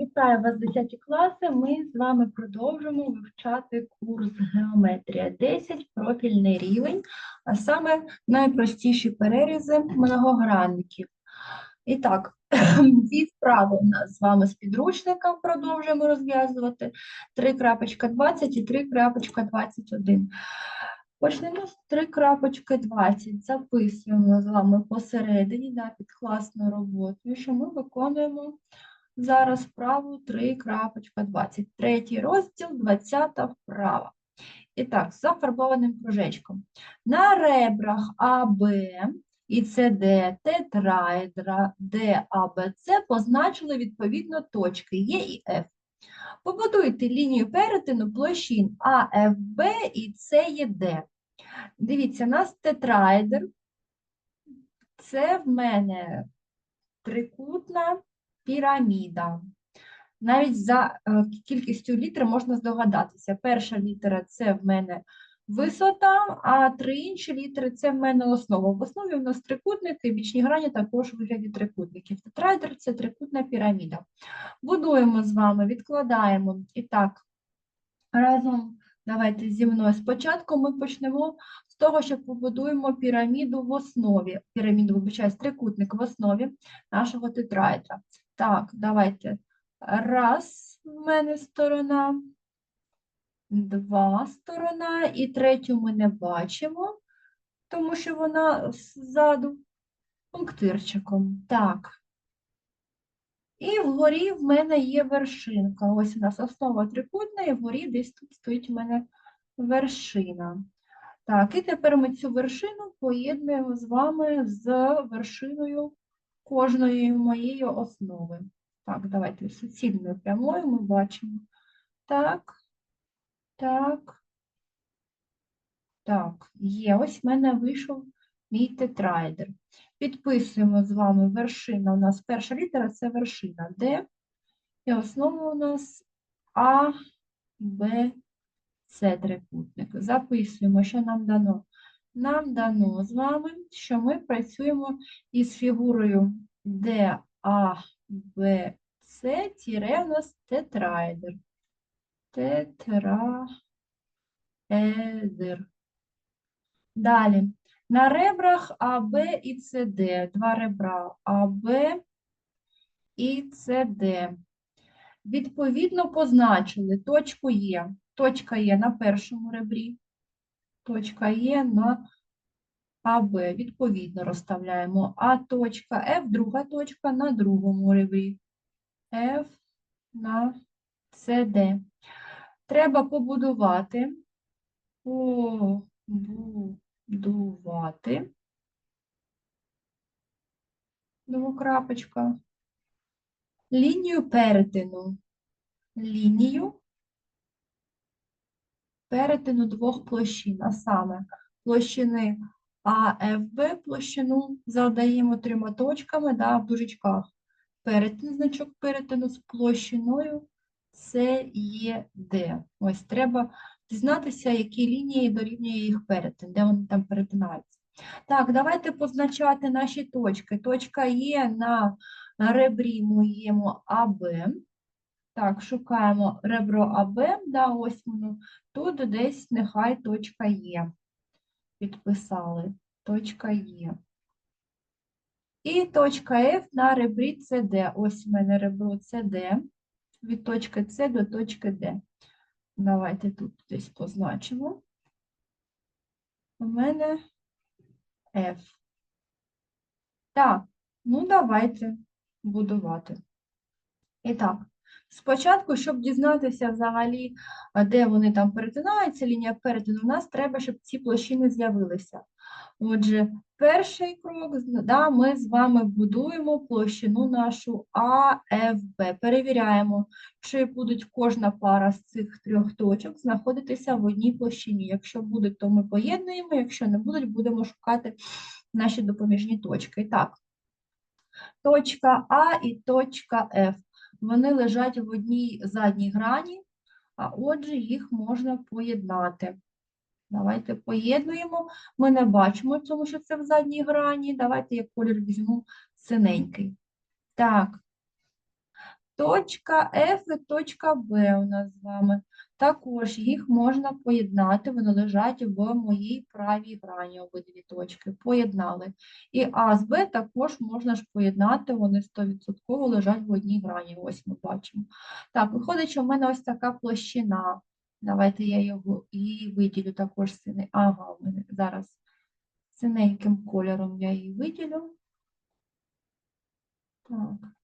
Вітаю вас, 10 класи. Ми з вами продовжимо вивчати курс геометрія 10, профільний рівень, а саме найпростіші перерізи многогранників. І так, ці вправи у нас з вами з підручника продовжуємо розв'язувати 3.20 і 3.21. Почнемо з 3.20. Записуємо з вами посередині да, під класною роботою, що ми виконуємо Зараз вправу 3.20. Третій розділ, 20 вправа. І так, з зафарбованим кружечком. На ребрах АБ і СД тетраедра ДАБЦ позначили відповідно точки Е і Ф. Побудуйте лінію перетину площин АФБ і СЕД. Дивіться, у нас тетраедр. Це в мене трикутна піраміда. Навіть за е, кількістю літер можна здогадатися. Перша літера це в мене висота, а три інші літери це в мене основа. В основі в нас трикутники, бічні грані також у вигляді трикутників. Тетрайдер – це трикутна піраміда. Будуємо з вами, відкладаємо. І так, разом давайте зі мною. Спочатку ми почнемо з того, що побудуємо піраміду в основі. Піраміду, вибачаюсь, трикутник в основі нашого тетраедра. Так, давайте. Раз в мене сторона, два сторона, і третю ми не бачимо, тому що вона ззаду пунктирчиком. Так. І вгорі в мене є вершинка. Ось у нас основа трикутна, і вгорі десь тут стоїть у мене вершина. Так, і тепер ми цю вершину поєднуємо з вами з вершиною кожної моєї основи. Так, давайте суцільною прямою ми бачимо. Так, так, так, є. Ось в мене вийшов мій тетраедр. Підписуємо з вами вершина. У нас перша літера це вершина Д. І основа у нас А, Б, С трикутник. Записуємо, що нам дано. Нам дано з вами, що ми працюємо із фігурою D, A, B, C, тире у нас тетраедр. Тетраедр. Далі. На ребрах АБ і СД. Два ребра АБ і СД. Відповідно позначили точку Є. Точка Є на першому ребрі. Точка Є на АБ. Відповідно розставляємо. А точка F, друга точка на другому ребрі. F на CD. Треба побудувати. Побудувати. Двокрапочка. Лінію перетину. Лінію перетину двох площин, а саме площини АФБ, площину задаємо трьома точками да, в дужечках. Перетин, значок перетину з площиною СЕД. Ось треба дізнатися, які лінії дорівнює їх перетин, де вони там перетинаються. Так, давайте позначати наші точки. Точка є на ребрі моєму АБ. Так, шукаємо ребро АБ, да, ось воно. Тут десь нехай точка є. Підписали. Точка є. І точка F на ребрі CD. Ось у мене ребро CD. Від точки С до точки D. Давайте тут десь позначимо. У мене F. Так, ну давайте будувати. І так. Спочатку, щоб дізнатися взагалі, де вони там перетинаються, лінія перетину, у нас треба, щоб ці площини з'явилися. Отже, перший крок, да, ми з вами будуємо площину нашу АФБ. Перевіряємо, чи будуть кожна пара з цих трьох точок знаходитися в одній площині. Якщо будуть, то ми поєднуємо, якщо не будуть, будемо шукати наші допоміжні точки. Так, точка А і точка Ф вони лежать в одній задній грані, а отже, їх можна поєднати. Давайте поєднуємо. Ми не бачимо, тому що це в задній грані. Давайте я колір візьму синенький. Так, Точка F і точка B у нас з вами. Також їх можна поєднати, вони лежать в моїй правій грані обидві точки. Поєднали. І А з Б також можна ж поєднати, вони 100% лежать в одній грані. Ось ми бачимо. Так, виходить, що в мене ось така площина. Давайте я його її виділю також сини. Ага, у мене зараз синеньким кольором я її виділю. Так.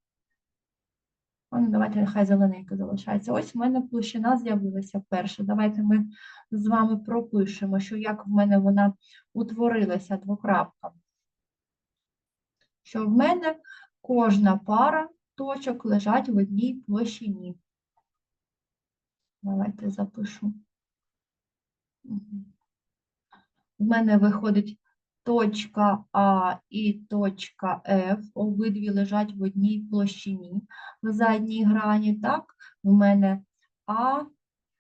Ну, давайте нехай зелененько залишається. Ось в мене площина з'явилася перша. Давайте ми з вами пропишемо, що як в мене вона утворилася двокрапка. Що в мене кожна пара точок лежать в одній площині. Давайте запишу. В мене виходить точка А і точка F, обидві лежать в одній площині в задній грані, так? В мене А,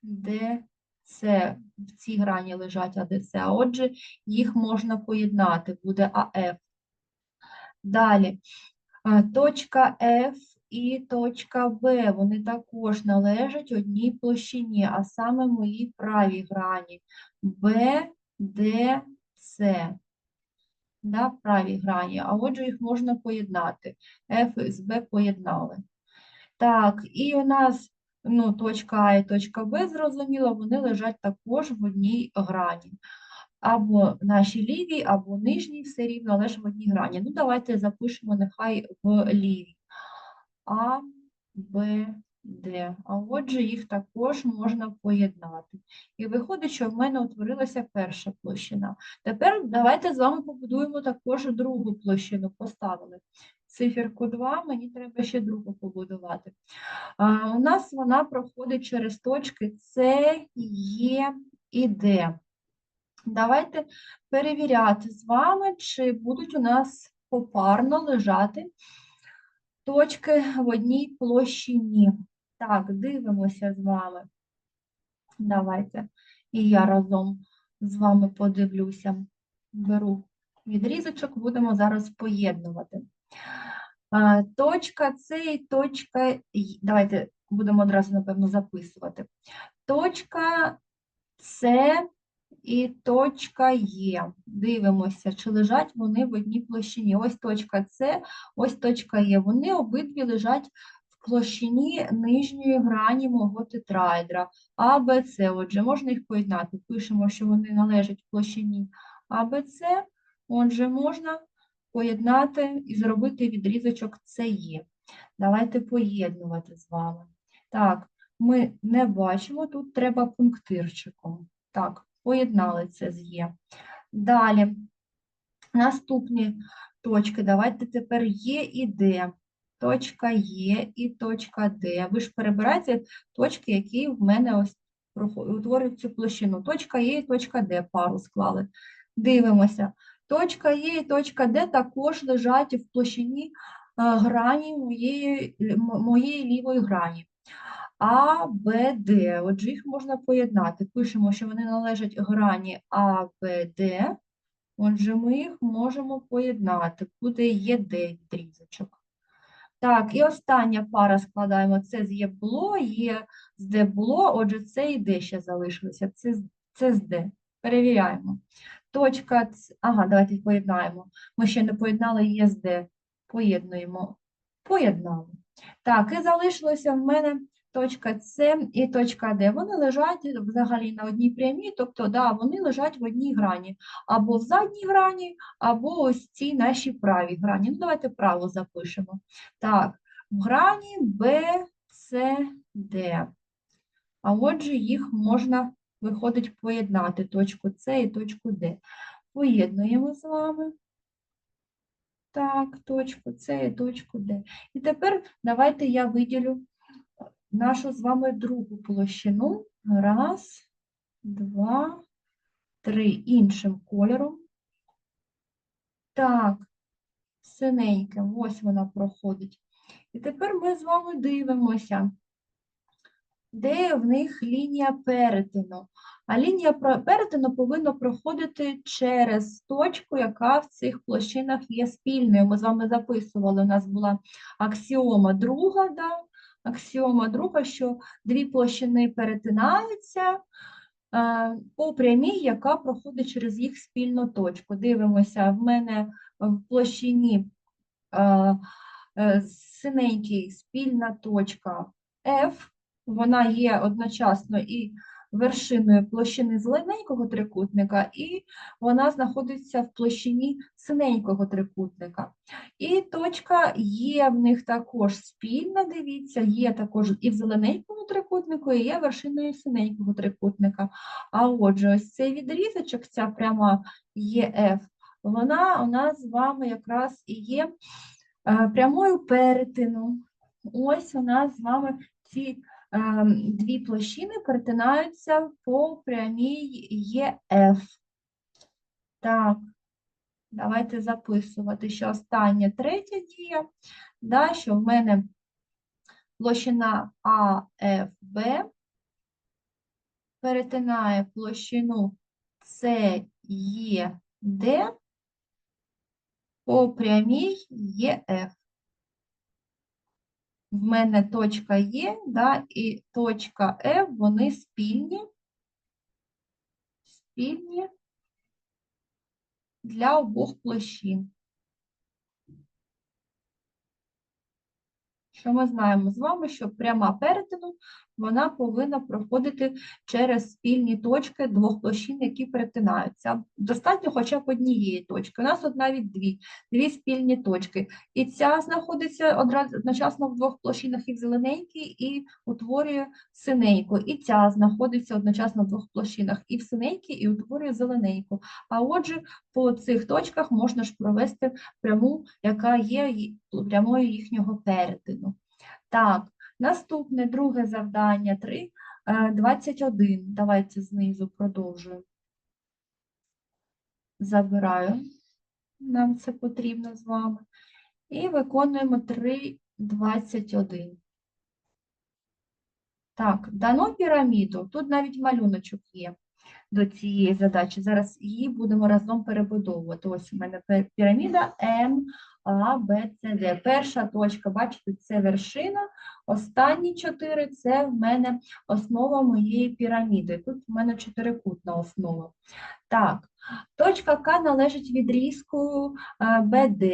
Д, С. В цій грані лежать А, Д, С. А отже, їх можна поєднати, буде АФ. Далі, точка F і точка Б, вони також належать одній площині, а саме моїй правій грані. Б, Д, С. В правій грані, а отже їх можна поєднати. F з B поєднали. Так, і у нас ну, точка А і точка Б, зрозуміло, вони лежать також в одній грані. Або нашій лівій, або нижній, все рівно, але ж в одній грані. Ну, давайте запишемо нехай в лівій. А, Б, Д. А отже, їх також можна поєднати. І виходить, що в мене утворилася перша площина. Тепер давайте з вами побудуємо також другу площину. Поставили циферку 2, мені треба ще другу побудувати. А, у нас вона проходить через точки С, Е і Д. Давайте перевіряти з вами, чи будуть у нас попарно лежати точки в одній площині. Так, дивимося з вами. Давайте. І я разом з вами подивлюся. Беру відрізочок, будемо зараз поєднувати. Точка С і точка. Давайте будемо одразу, напевно, записувати. Точка С і точка Є. Дивимося, чи лежать вони в одній площині. Ось точка С, ось точка Є. Вони обидві лежать площині нижньої грані мого тетраедра. А, Б, С. Отже, можна їх поєднати. Пишемо, що вони належать площині А, Б, С. Отже, можна поєднати і зробити відрізочок СЕ. Давайте поєднувати з вами. Так, ми не бачимо, тут треба пунктирчиком. Так, поєднали це з Є. Далі, наступні точки. Давайте тепер Є і Д. Точка Є і точка Д. Ви ж перебираєте точки, які в мене ось утворюють цю площину. Точка Є і точка Д пару склали. Дивимося. Точка Є і точка Д також лежать в площині е, грані моєї, моєї лівої грані. А, Б, Д. Отже, їх можна поєднати. Пишемо, що вони належать грані А, Б, Д. Отже, ми їх можемо поєднати. Буде ЄД відрізочок. Так, і остання пара складаємо. Це з Є було, Є з де було, отже, це і де ще залишилося. Це, це з де. Перевіряємо. Точка, ага, давайте поєднаємо. Ми ще не поєднали Є з де. Поєднуємо. Поєднали. Так, і залишилося в мене точка С і точка Д. Вони лежать взагалі на одній прямій, тобто, да, вони лежать в одній грані. Або в задній грані, або ось цій нашій правій грані. Ну, давайте право запишемо. Так, в грані Б, С, Д. А отже, їх можна, виходить, поєднати точку С і точку Д. Поєднуємо з вами. Так, точку С і точку Д. І тепер давайте я виділю нашу з вами другу площину. Раз, два, три. Іншим кольором. Так, синеньким, ось вона проходить. І тепер ми з вами дивимося, де в них лінія перетину. А лінія перетину повинна проходити через точку, яка в цих площинах є спільною. Ми з вами записували, у нас була аксіома друга, да? Аксіома. Друга, що дві площини перетинаються е, по прямій, яка проходить через їх спільну точку. Дивимося, в мене в площині е, е, синенький спільна точка F, вона є одночасно і вершиною площини зелененького трикутника, і вона знаходиться в площині синенького трикутника. І точка є в них також спільна, дивіться, є також і в зелененькому трикутнику, і є вершиною синенького трикутника. А отже, ось цей відрізочок, ця пряма ЄФ, вона у нас з вами якраз і є е, прямою перетину. Ось у нас з вами ці дві площини перетинаються по прямій ЄФ. Так, давайте записувати, що остання третя дія, да, що в мене площина АФБ перетинає площину СЕД по прямій ЄФ. В мене точка Є, да, і точка F, вони спільні, спільні для обох площин. Що ми знаємо з вами, що пряма перетину вона повинна проходити через спільні точки двох площин, які перетинаються. Достатньо хоча б однієї точки. У нас от навіть дві, дві спільні точки. І ця знаходиться одразу одночасно в двох площинах і в зелененькій, і утворює синеньку. І ця знаходиться одночасно в двох площинах і в синенькій, і утворює зелененьку. А отже, по цих точках можна ж провести пряму, яка є прямою їхнього перетину. Так, наступне друге завдання 3, 21. Давайте знизу продовжуємо. Забираю. Нам це потрібно з вами. І виконуємо 3, 21. Так, дано піраміду. Тут навіть малюночок є до цієї задачі. Зараз її будемо разом перебудовувати. Ось у мене піраміда М, А, Б, С, Д. Перша точка, бачите, це вершина. Останні чотири це в мене основа моєї піраміди. Тут в мене чотирикутна основа. Так, точка К належить відрізку е, БД.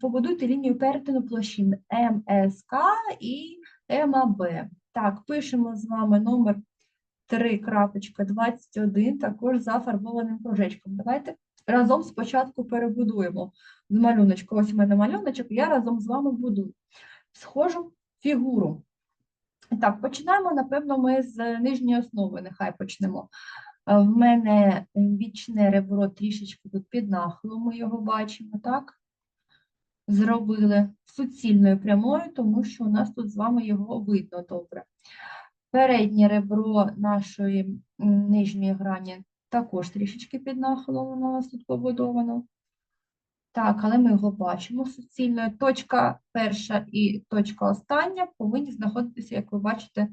Побудуйте лінію перетину площин МСК і МАБ. Так, пишемо з вами номер 3.21, також зафарбованим кружечком. Давайте разом спочатку перебудуємо з малюночку. Ось у мене малюночок, я разом з вами будую схожу фігуру. Так, починаємо, напевно, ми з нижньої основи, нехай почнемо. Е, В мене бічне ребро трішечки тут під нахилом, ми його бачимо, так? Зробили суцільною прямою, тому що у нас тут з вами його видно добре. Переднє ребро нашої нижньої грані також трішечки під нахилом у нас тут побудовано. Так, але ми його бачимо суцільною. Точка перша і точка остання повинні знаходитися, як ви бачите,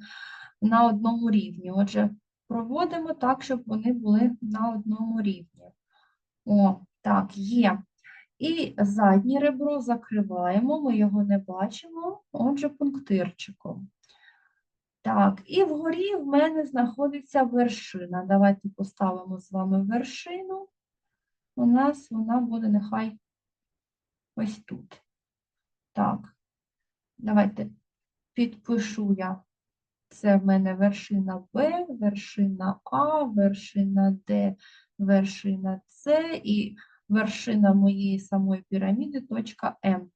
на одному рівні. Отже, проводимо так, щоб вони були на одному рівні. О, так, є. І заднє ребро закриваємо, ми його не бачимо, отже, пунктирчиком. Так, і вгорі в мене знаходиться вершина. Давайте поставимо з вами вершину. У нас вона буде нехай ось тут. Так, давайте підпишу я. Це в мене вершина Б, вершина А, вершина Д, вершина С і вершина моєї самої піраміди, точка М.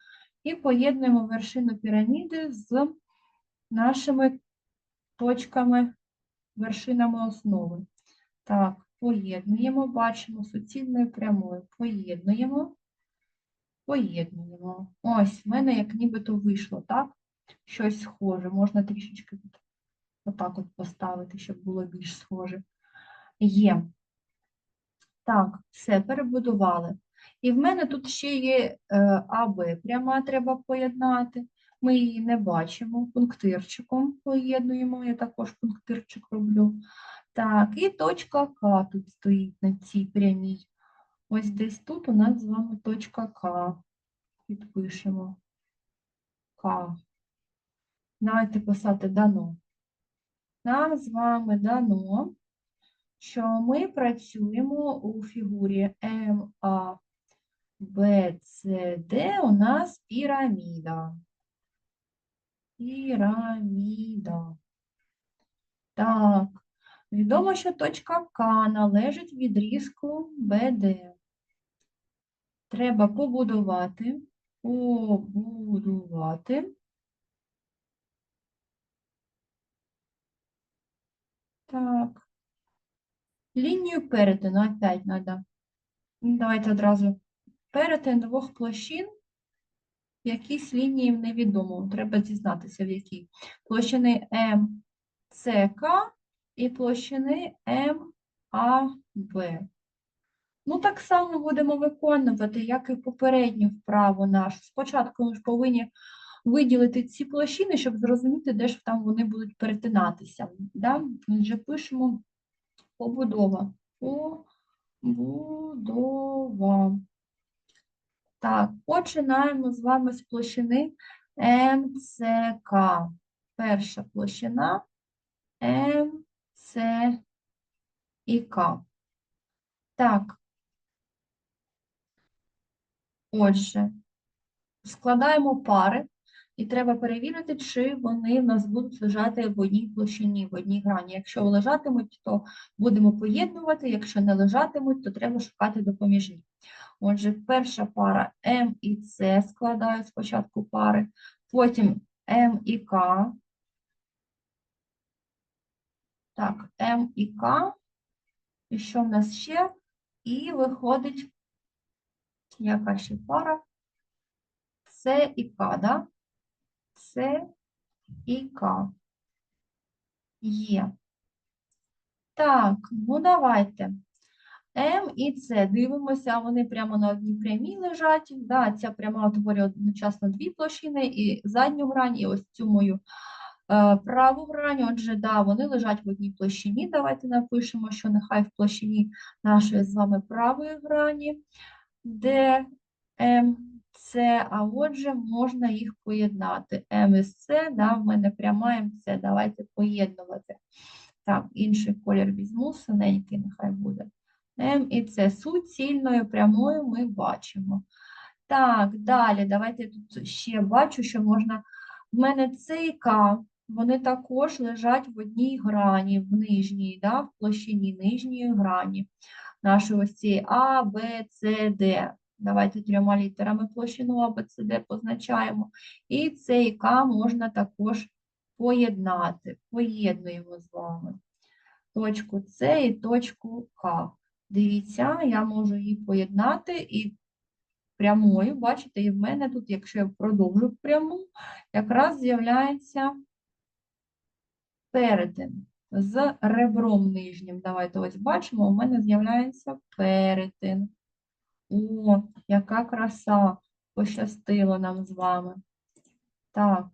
І поєднуємо вершину піраміди з нашими точками, вершинами основи. Так, поєднуємо, бачимо суцільною прямою. Поєднуємо, поєднуємо. Ось, в мене як нібито вийшло, так? Щось схоже. Можна трішечки отак от поставити, щоб було більш схоже. Є. Так, все, перебудували. І в мене тут ще є е, АБ. Пряма треба поєднати. Ми її не бачимо. Пунктирчиком поєднуємо. Я також пунктирчик роблю. Так, і точка К тут стоїть на цій прямій. Ось десь тут у нас з вами точка К. Підпишемо. К. Давайте писати дано. Нам з вами дано, що ми працюємо у фігурі МА, Б, С, Д у нас піраміда. Піраміда. Так, відомо, що точка К належить відрізку БД. Треба побудувати, побудувати. Так. Лінію перетину опять. Ну, Давайте одразу перетин двох площин. Якісь лінії невідомо. Треба дізнатися, в якій. Площини МЦК і площини МАБ. Ну, так само будемо виконувати, як і попередню вправу нашу. Спочатку ми ж повинні виділити ці площини, щоб зрозуміти, де ж там вони будуть перетинатися. Да? Отже, пишемо побудова. Побудова. Так, починаємо з вами з площини МЦК. Перша площина МЦ. Так. Отже, складаємо пари, і треба перевірити, чи вони в нас будуть лежати в одній площині, в одній грані. Якщо лежатимуть, то будемо поєднувати, якщо не лежатимуть, то треба шукати допоміжні. Отже, перша пара М і С складають спочатку пари, потім М і К. Так, М і К. І що в нас ще? І виходить, яка ще пара? С і К, да? С і К. Є. Так, ну давайте. М і С. Дивимося, вони прямо на одній прямій лежать. Да, ця пряма утворює одночасно дві площини, і задню грань, і ось цю мою е, праву грань. Отже, да, вони лежать в одній площині. Давайте напишемо, що нехай в площині нашої з вами правої грані, де М, С, а отже, можна їх поєднати. М і С, да, в мене пряма М, С. Давайте поєднувати. Так, інший колір візьму, синенький нехай буде. М і С суцільною прямою ми бачимо. Так, далі, давайте тут ще бачу, що можна. В мене С і К, вони також лежать в одній грані, в нижній, да, в площині нижньої грані. Нашої ось цієї А, Б, С, Д. Давайте трьома літерами площину А, Б, С, Д позначаємо. І С можна також поєднати. Поєднуємо з вами точку С і точку К. Дивіться, я можу її поєднати і прямою, бачите, і в мене тут, якщо я продовжу пряму, якраз з'являється перетин з ребром нижнім. Давайте ось бачимо, у мене з'являється перетин. О, яка краса! Пощастило нам з вами. Так.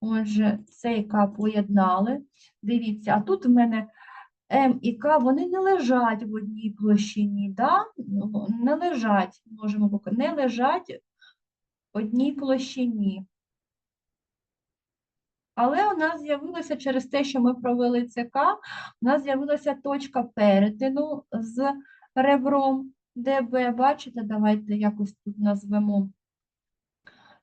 Отже, цей К поєднали. Дивіться, а тут в мене М і К, вони не лежать в одній площині, да? Ну, не лежать, можемо показати, не лежать в одній площині. Але у нас з'явилося через те, що ми провели ЦК, у нас з'явилася точка перетину з ребром ДБ. Бачите, давайте якось тут назвемо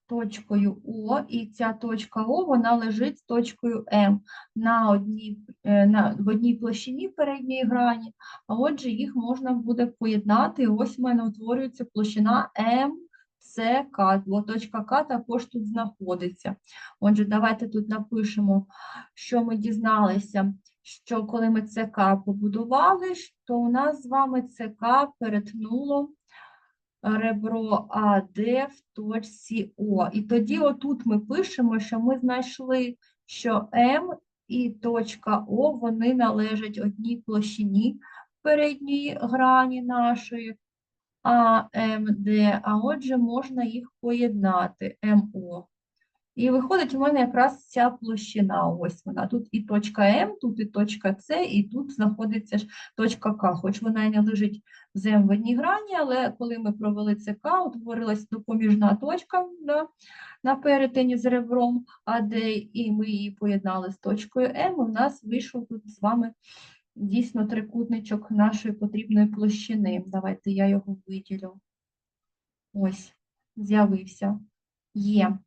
точкою О, і ця точка О, вона лежить з точкою М на одній, е, на, в одній площині передньої грані, а отже, їх можна буде поєднати. Ось в мене утворюється площина М, С, К, бо точка К також тут знаходиться. Отже, давайте тут напишемо, що ми дізналися, що коли ми ЦК побудували, то у нас з вами ЦК перетнуло ребро АД в точці О. І тоді отут ми пишемо, що ми знайшли, що М і точка О, вони належать одній площині передньої грані нашої АМД, а отже, можна їх поєднати МО. І виходить у мене якраз ця площина, ось вона. Тут і точка М, тут і точка С, і тут знаходиться ж точка К, хоч вона не лежить в одній грані, але коли ми провели ЦК, утворилась допоміжна точка да, на перетині з ребром АД, і ми її поєднали з точкою М, і в нас вийшов тут з вами дійсно трикутничок нашої потрібної площини. Давайте я його виділю. Ось, з'явився. Є.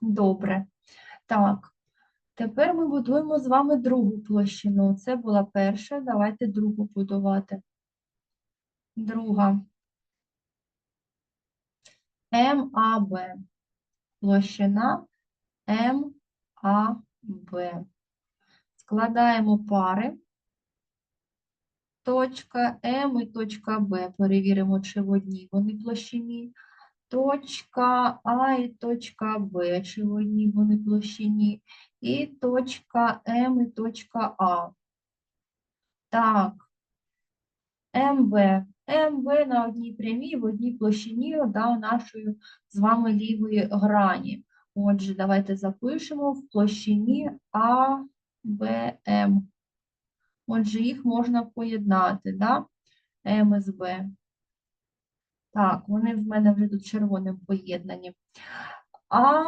Добре. Так. Тепер ми будуємо з вами другу площину. Це була перша, давайте другу будувати. Друга. МАБ. Площина МАБ. Складаємо пари. Точка М і точка Б. Перевіримо, чи в одній вони площині. Точка А і точка Б, чи в одній вони площині. І точка М і точка А. Так. МБ. МБ на одній прямій, в одній площині да, нашої з вами лівої грані. Отже, давайте запишемо в площині АБМ. Отже, їх можна поєднати, да? М з Б. Так, вони в мене вже тут червоним поєднані. А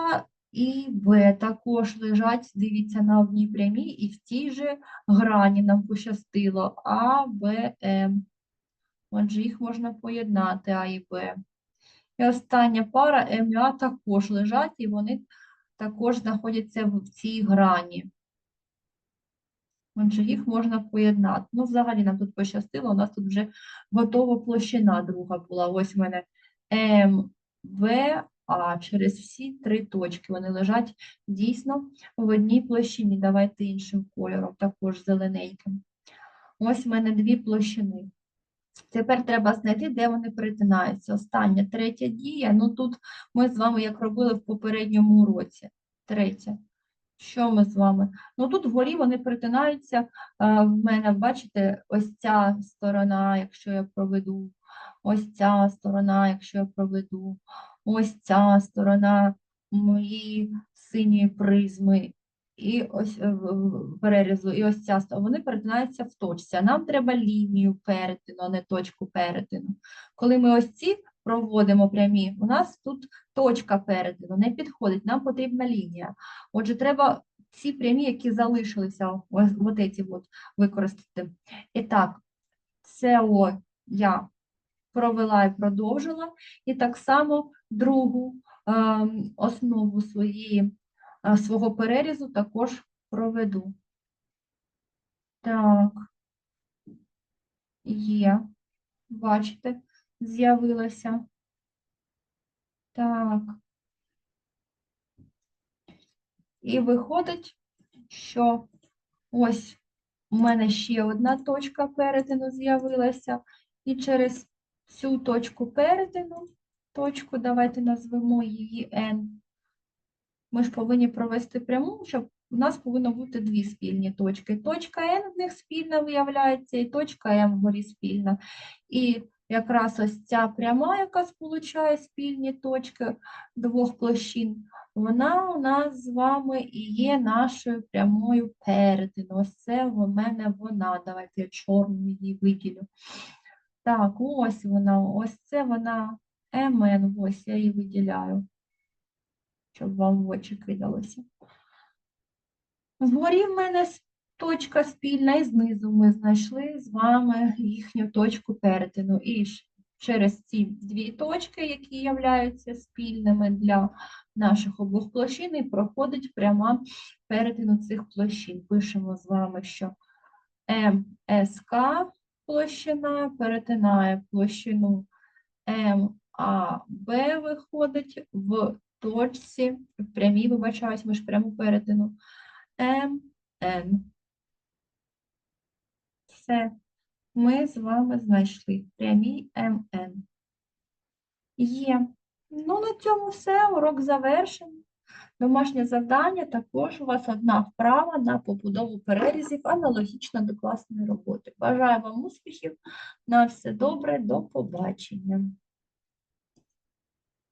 і Б також лежать, дивіться, на одній прямій, і в тій же грані нам пощастило А, Б, М. Отже, їх можна поєднати А і Б. І остання пара М і А також лежать, і вони також знаходяться в цій грані. Отже, їх можна поєднати. Ну, взагалі нам тут пощастило, у нас тут вже готова площина друга була. Ось у мене М, В, А через всі три точки. Вони лежать дійсно в одній площині. Давайте іншим кольором, також зелененьким. Ось у мене дві площини. Тепер треба знайти, де вони перетинаються. Остання, третя дія. Ну тут ми з вами як робили в попередньому уроці. Третя. Що ми з вами? Ну тут вгорі вони перетинаються. е, В мене, бачите, ось ця сторона, якщо я проведу, ось ця сторона, якщо я проведу, ось ця сторона моєї синьої призми, і ось е, перерізу, і ось ця. Вони перетинаються в точці. А нам треба лінію перетину, а не точку перетину. Коли ми ось ці проводимо прямі, у нас тут точка перетину не підходить, нам потрібна лінія. Отже, треба ці прямі, які залишилися, ось ці от використати. І так, це о я провела і продовжила, і так само другу ем, основу своєї, свого перерізу також проведу. Так, є, бачите, з'явилося. Так. І виходить, що ось у мене ще одна точка перетину з'явилася, і через цю точку перетину, точку, давайте назвемо її N, ми ж повинні провести пряму, щоб у нас повинно бути дві спільні точки. Точка N в них спільна виявляється, і точка M вгорі спільна. І якраз ось ця пряма, яка сполучає спільні точки двох площин, вона у нас з вами і є нашою прямою перетину. Ось це в мене вона. Давайте я чорну її виділю. Так, ось вона, ось це вона МН, ось я її виділяю, щоб вам в очі кидалося. Вгорі в мене точка спільна, і знизу ми знайшли з вами їхню точку перетину. І через ці дві точки, які являються спільними для наших обох площин, і проходить пряма перетину цих площин. Пишемо з вами, що МСК площина перетинає площину МАБ виходить в точці, в прямій, вибачаюсь, ми ж пряму перетину МН. Все, ми з вами знайшли прямі МН. Є. Ну, на цьому все, урок завершений. Домашнє завдання також у вас одна вправа на побудову перерізів, аналогічно до класної роботи. Бажаю вам успіхів, на все добре, до побачення.